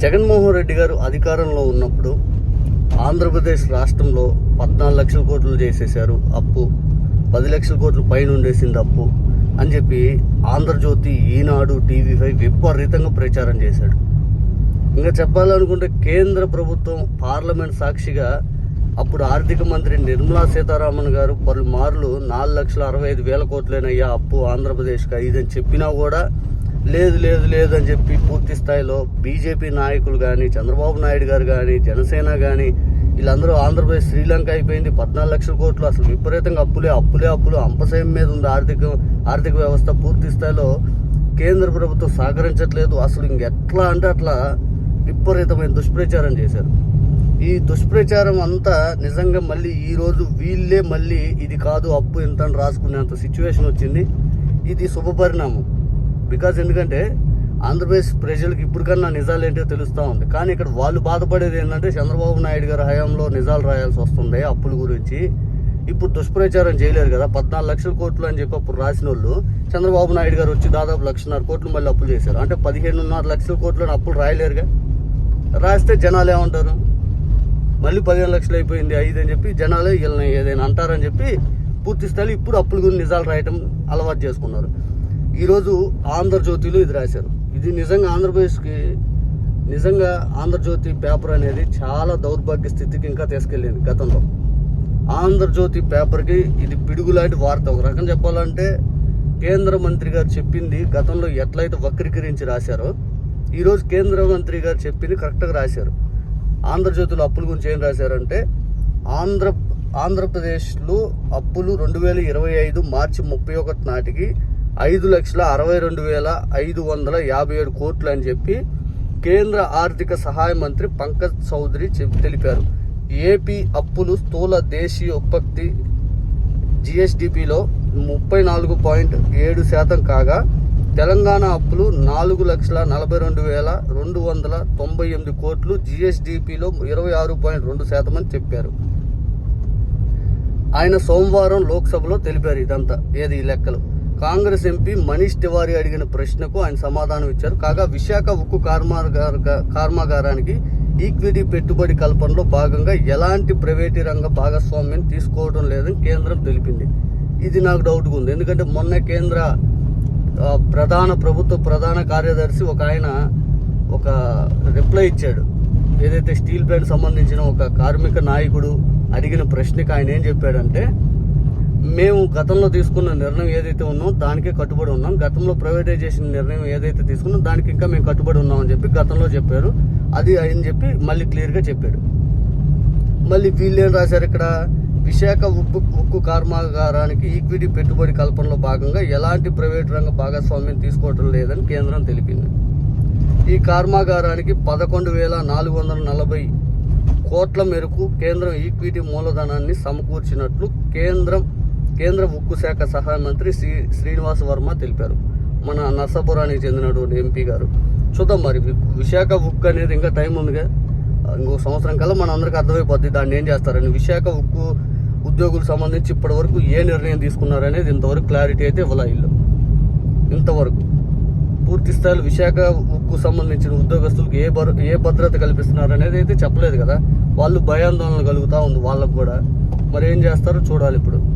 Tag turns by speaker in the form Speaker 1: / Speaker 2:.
Speaker 1: జగన్మోహన్ రెడ్డి గారు అధికారంలో ఉన్నప్పుడు ఆంధ్రప్రదేశ్ రాష్ట్రంలో పద్నాలుగు లక్షల కోట్లు చేసేసారు అప్పు పది లక్షల కోట్లు పైన ఉండేసింది అప్పు అని చెప్పి ఆంధ్రజ్యోతి ఈనాడు టీవీ ఫైవ్ విపరీతంగా ప్రచారం చేశాడు. ఇంకా చెప్పాలనుకుంటే కేంద్ర ప్రభుత్వం పార్లమెంట్ సాక్షిగా అప్పుడు ఆర్థిక మంత్రి నిర్మలా సీతారామన్ గారు పలుమార్లు నాలుగు లక్షల అరవై ఐదు వేల కోట్లేనయ్యా అప్పు ఆంధ్రప్రదేశ్కి ఇదని చెప్పినా కూడా లేదు లేదు లేదు అని చెప్పి పూర్తి స్థాయిలో బీజేపీ నాయకులు కానీ చంద్రబాబు నాయుడు గారు కానీ జనసేన కానీ వీళ్ళందరూ ఆంధ్రప్రదేశ్ శ్రీలంక అయిపోయింది. పద్నాలుగు లక్షల కోట్లు అసలు విపరీతంగా అప్పులే అప్పులే అప్పులు. అంపశయం మీద ఉంది ఆర్థిక ఆర్థిక వ్యవస్థ పూర్తి స్థాయిలో. కేంద్ర ప్రభుత్వం సహకరించట్లేదు. అసలు ఇంకెట్లా అంటే అట్లా విపరీతమైన దుష్ప్రచారం చేశారు. ఈ దుష్ప్రచారం అంతా నిజంగా మళ్ళీ ఈ రోజు వీళ్ళే మళ్ళీ ఇది కాదు అప్పు ఎంత అని రాసుకునేంత సిచ్యువేషన్ వచ్చింది. ఇది శుభపరిణామం. బికాజ్ ఎందుకంటే ఆంధ్రప్రదేశ్ ప్రజలకు ఇప్పటికన్నా నిజాలు ఏంటో తెలుస్తూ ఉంది. కానీ ఇక్కడ వాళ్ళు బాధపడేది ఏంటంటే చంద్రబాబు నాయుడు గారి హయాంలో నిజాలు రాయాల్సి వస్తుంది అప్పుల గురించి. ఇప్పుడు దుష్ప్రచారం చేయలేరు కదా పద్నాలుగు లక్షల కోట్లు అని చెప్పి అప్పుడు రాసిన వాళ్ళు చంద్రబాబు నాయుడు గారు వచ్చి దాదాపు లక్షన్నర కోట్లు మళ్ళీ అప్పులు చేశారు. అంటే పదిహేనున్నర లక్షల కోట్లు అప్పులు రాయలేరుగా? రాస్తే జనాలు ఏమంటారు? మళ్ళీ పదిహేను లక్షలు అయిపోయింది ఐదు అని చెప్పి జనాలే వీళ్ళని ఏదైనా అంటారని చెప్పి పూర్తి స్థాయి ఇప్పుడు అప్పుల గురించి నిజాలు రాయటం అలవాటు చేసుకున్నారు. ఈరోజు ఆంధ్రజ్యోతిలో ఇది రాశారు. ఇది నిజంగా ఆంధ్రప్రదేశ్కి నిజంగా ఆంధ్రజ్యోతి పేపర్ అనేది చాలా దౌర్భాగ్య స్థితికి ఇంకా తీసుకెళ్ళింది గతంలో. ఆంధ్రజ్యోతి పేపర్కి ఇది పిడుగు లాంటి వార్త. ఒక రకం చెప్పాలంటే కేంద్ర మంత్రి గారు చెప్పింది గతంలో ఎట్లయితే వక్రీకరించి రాశారో ఈరోజు కేంద్ర మంత్రి గారు చెప్పింది కరెక్ట్గా రాశారు. ఆంధ్రజ్యోతిలో అప్పుల గురించి ఏం రాశారంటే ఆంధ్ర ఆంధ్రప్రదేశ్లో అప్పులు రెండు వేల ఇరవై ఐదు మార్చి ముప్పై ఒకటి నాటికి ఐదు లక్షల అరవై రెండు వేల ఐదు వందల యాభై ఏడు కోట్లు అని చెప్పి కేంద్ర ఆర్థిక సహాయ మంత్రి పంకజ్ చౌదరి తెలిపారు. ఏపీ అప్పులు స్థూల దేశీయ ఉత్పత్తి జిఎస్డిపిలో ముప్పై నాలుగు పాయింట్ ఏడు శాతం కాగా తెలంగాణ అప్పులు నాలుగు లక్షల నలభై రెండు వేల రెండు వందల తొంభై ఎనిమిది కోట్లు జిఎస్డిపిలో ఇరవై ఆరు పాయింట్ రెండు శాతం అని చెప్పారు. ఆయన సోమవారం లోక్సభలో తెలిపారు ఇదంతా ఏది ఈ లెక్కలు? కాంగ్రెస్ ఎంపీ మనీష్ తివారీ అడిగిన ప్రశ్నకు ఆయన సమాధానం ఇచ్చారు. కాగా విశాఖ ఉక్కు కర్మాగార కర్మాగారానికి ఈక్విటీ పెట్టుబడి కల్పనలో భాగంగా ఎలాంటి ప్రైవేటీ రంగ భాగస్వామ్యం తీసుకోవడం లేదని కేంద్రం తెలిపింది. ఇది నాకు డౌట్గా ఉంది. ఎందుకంటే మొన్న కేంద్ర ప్రధాన ప్రభుత్వ ప్రధాన కార్యదర్శి ఒక ఆయన ఒక రిప్లై ఇచ్చాడు. ఏదైతే స్టీల్ ప్లాంట్ సంబంధించిన ఒక కార్మిక నాయకుడు అడిగిన ప్రశ్నకి ఆయన ఏం చెప్పాడంటే మేము గతంలో తీసుకున్న నిర్ణయం ఏదైతే ఉన్నాం దానికే కట్టుబడి ఉన్నాం. గతంలో ప్రైవేటైజేషన్ నిర్ణయం ఏదైతే తీసుకున్నాం దానికి ఇంకా మేము కట్టుబడి ఉన్నామని చెప్పి గతంలో చెప్పారు. అది అని చెప్పి మళ్ళీ క్లియర్గా చెప్పాడు మళ్ళీ వీళ్ళు ఏం రాశారు ఇక్కడ? విశాఖ ఉక్కు ఉక్కు కర్మాగారానికి ఈక్విటీ పెట్టుబడి కల్పనలో భాగంగా ఎలాంటి ప్రైవేట్ రంగ భాగస్వామ్యం తీసుకోవటం లేదని కేంద్రం తెలిపింది. ఈ కర్మాగారానికి పదకొండు వేల నాలుగు వందల నలభై కోట్ల మేరకు కేంద్రం ఈక్విటీ మూలధనాన్ని సమకూర్చినట్లు కేంద్రం కేంద్ర ఉక్కు శాఖ సహాయ మంత్రి శ్రీ శ్రీనివాస్ వర్మ తెలిపారు. మన నర్సాపురానికి చెందినటువంటి ఎంపీ గారు. చూద్దాం మరి విశాఖ ఉక్కు అనేది ఇంకా టైం ఉందిగా? ఇంకో సంవత్సరం కల్లా మన అందరికీ అర్థమైపోద్ది దాన్ని ఏం చేస్తారని. విశాఖ ఉక్కు ఉద్యోగులకు సంబంధించి ఇప్పటి వరకు ఏ నిర్ణయం తీసుకున్నారనేది ఇంతవరకు క్లారిటీ అయితే ఇవ్వలే ఇల్లు. ఇంతవరకు. పూర్తి స్థాయిలో విశాఖ ఉక్కు సంబంధించిన ఉద్యోగస్తులకు ఏ భర ఏ భద్రత కల్పిస్తున్నారు అనేది అయితే చెప్పలేదు కదా. వాళ్ళు భయాందోళన కలుగుతూ ఉంది వాళ్ళకు కూడా. మరి ఏం చేస్తారో? చూడాలి ఇప్పుడు.